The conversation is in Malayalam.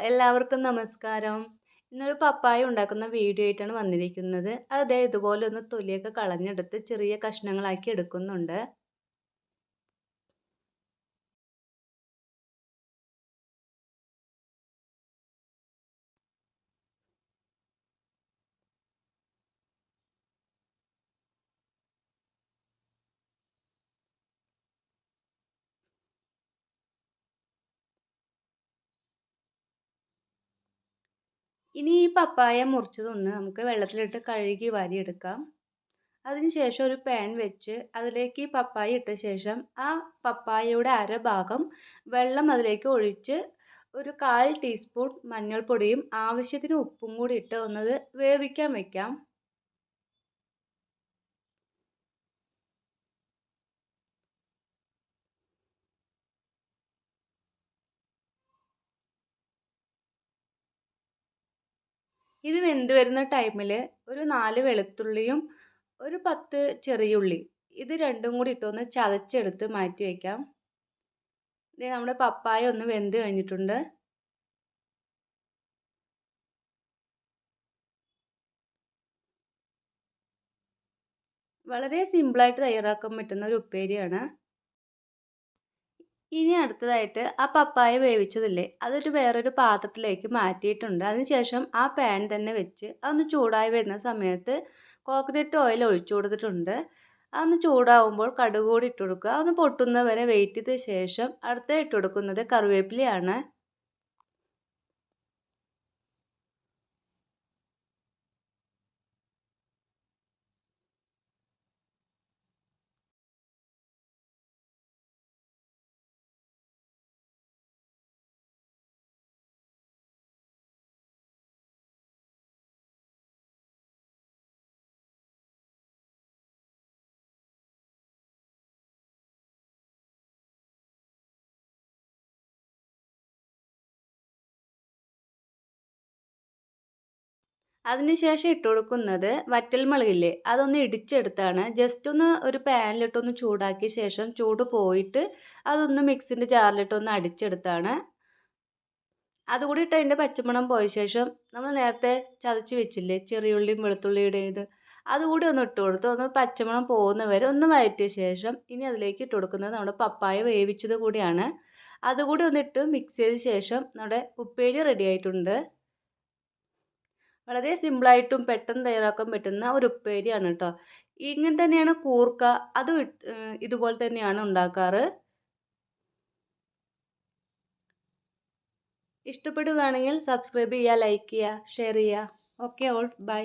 എല്ലാവർക്കും നമസ്കാരം. ഇന്നൊരു പപ്പായ ഉണ്ടാക്കുന്ന വീഡിയോ ആയിട്ടാണ് വന്നിരിക്കുന്നത്. അത് ഇതുപോലെ ഒന്ന് തൊലിയൊക്കെ കളഞ്ഞെടുത്ത് ചെറിയ കഷ്ണങ്ങളാക്കി എടുക്കുന്നുണ്ട്. ഇനി ഈ പപ്പായ മുറിച്ചതൊന്ന് നമുക്ക് വെള്ളത്തിലിട്ട് കഴുകി വാരിയെടുക്കാം. അതിനുശേഷം ഒരു പാൻ വെച്ച് അതിലേക്ക് ഈ പപ്പായ ഇട്ട ശേഷം ആ പപ്പായയുടെ അര ഭാഗം വെള്ളം അതിലേക്ക് ഒഴിച്ച് ഒരു കാൽ ടീസ്പൂൺ മഞ്ഞൾപ്പൊടിയും ആവശ്യത്തിന് ഉപ്പും കൂടി ഇട്ട് ഒന്നത് വേവിക്കാൻ വെക്കാം. ഇത് വെന്ത് വരുന്ന ടൈമിൽ ഒരു നാല് വെളുത്തുള്ളിയും ഒരു പത്ത് ചെറിയുള്ളി ഇത് രണ്ടും കൂടി ഇട്ടൊന്ന് ചതച്ചെടുത്ത് മാറ്റി വയ്ക്കാം ഇത് നമ്മുടെ പപ്പായ ഒന്ന് വെന്ത് കഴിഞ്ഞിട്ടുണ്ട്. വളരെ സിമ്പിളായിട്ട് തയ്യാറാക്കാൻ പറ്റുന്ന ഒരു ഉപ്പേരിയാണ്. ഇനി അടുത്തതായിട്ട് ആ പപ്പായ വേവിച്ചതില്ലേ അതൊരു വേറൊരു പാത്രത്തിലേക്ക് മാറ്റിയിട്ടുണ്ട്. അതിനുശേഷം ആ പാൻ തന്നെ വെച്ച് അതൊന്ന് ചൂടായി വരുന്ന സമയത്ത് കോക്കനട്ട് ഓയിൽ ഒഴിച്ചു കൊടുത്തിട്ടുണ്ട്. അതൊന്ന് ചൂടാവുമ്പോൾ കടുക് കൂടി ഇട്ട് കൊടുക്കുക. അതൊന്ന് പൊട്ടുന്നത് വരെ വെയിറ്റ് ചെയ്ത ശേഷം അടുത്ത ഇട്ട് കൊടുക്കുന്നത് കറിവേപ്പിലയാണ്. അതിനുശേഷം ഇട്ട് കൊടുക്കുന്നത് വറ്റൽമുളകില്ലേ അതൊന്ന് ഇടിച്ചെടുത്താണ്. ജസ്റ്റ് ഒന്ന് ഒരു പാനിലിട്ടൊന്ന് ചൂടാക്കിയ ശേഷം ചൂട് പോയിട്ട് അതൊന്ന് മിക്സിന്റെ ജാറിലിട്ടൊന്ന് അടിച്ചെടുത്താണ്. അതുകൂടി ഇട്ട് അതിന്റെ പച്ചമണം പോയ ശേഷം നമ്മൾ നേരത്തെ ചതച്ച് വെച്ചില്ലേ ചെറിയുള്ളിയും വെളുത്തുള്ളിയുടെ ഇത് അതുകൂടി ഒന്ന് ഇട്ട് കൊടുത്ത് ഒന്ന് പച്ചമണം പോകുന്നവരെ ഒന്ന് വഴറ്റിയ ശേഷം ഇനി അതിലേക്ക് ഇട്ട് കൊടുക്കുന്നത് നമ്മുടെ പപ്പായ വേവിച്ചത് കൂടിയാണ്. അതുകൂടി ഒന്ന് ഇട്ട് മിക്സ് ചെയ്ത ശേഷം നമ്മുടെ ഉപ്പേരി റെഡി ആയിട്ടുണ്ട്. വളരെ സിമ്പിളായിട്ടും പെട്ടെന്ന് തയ്യാറാക്കാൻ പറ്റുന്ന ഒരു ഉപ്പേരിയാണ് കേട്ടോ ഇങ്ങനെ തന്നെയാണ് കൂർക്ക. അതും ഇതുപോലെ തന്നെയാണ് ഉണ്ടാക്കാറ്. ഇഷ്ടപ്പെടുകയാണെങ്കിൽ സബ്സ്ക്രൈബ് ചെയ്യുക ലൈക്ക് ചെയ്യുക ഷെയർ ചെയ്യുക. Okay all by